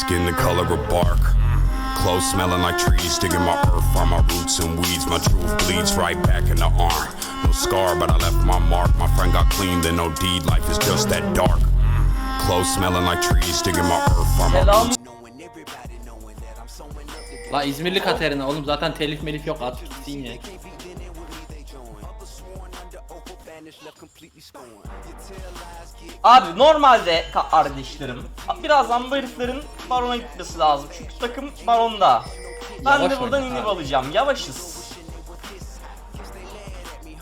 Skin the color of bark. Clothes smelling like trees, digging my earth, find my roots and weeds. My truth bleeds right back in the arm. No scar, but I left my mark. My friend got clean, then no deed. Life is just that dark. Clothes smelling like trees, digging my earth, find my Selam. roots. La İzmirli Katerina oğlum zaten telif melif yok at gitsin ya. Abi normalde kardeşlerim birazdan bu heriflerin barona gitmesi lazım. Çünkü takım baronda. Ben Yavaş de buradan oyna inip abi. alacağım. Yavaşız.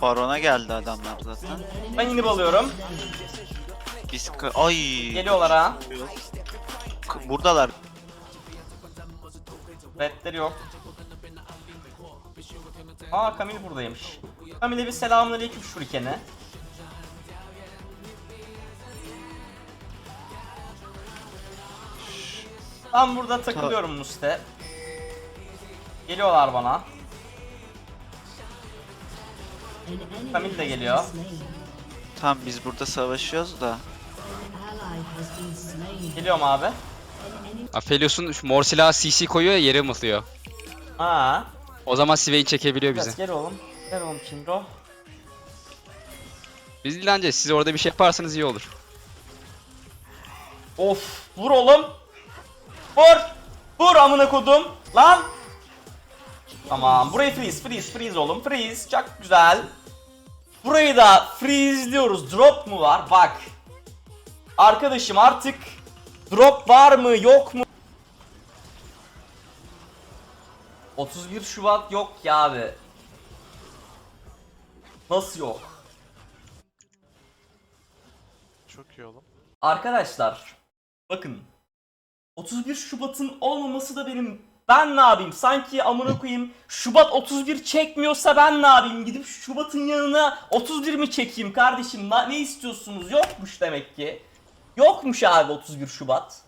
Barona geldi adamlar zaten. Ben inip alıyorum. Biz ka- ay Geliyorlar ha. K- buradalar. Redleri yok. Aa Kamil buradaymış. Kamil'e bir selamünaleyküm şurikene. Ben burada takılıyorum Muste. Geliyorlar bana. Kamil de geliyor. Tam biz burada savaşıyoruz da. Geliyorum abi. Aphelios'un şu mor silahı CC koyuyor ya yere mıhlıyor. Aa. O zaman Swain çekebiliyor bizi. Biraz gel oğlum. Gel oğlum Kindro. Biz dilencesi siz orada bir şey yaparsanız iyi olur. Of vur oğlum. Vur. Vur amına kodum. Lan. Tamam burayı freeze freeze freeze oğlum freeze çok güzel. Burayı da freeze'liyoruz. Drop mu var? Bak. Arkadaşım artık drop var mı yok mu? 31 Şubat yok ya abi. Nasıl yok? Çok iyi oğlum. Arkadaşlar bakın 31 Şubat'ın olmaması da benim ben ne yapayım? Sanki amına koyayım Şubat 31 çekmiyorsa ben ne yapayım? Gidip Şubat'ın yanına 31 mi çekeyim kardeşim? Ne istiyorsunuz? Yokmuş demek ki. Yokmuş abi 31 Şubat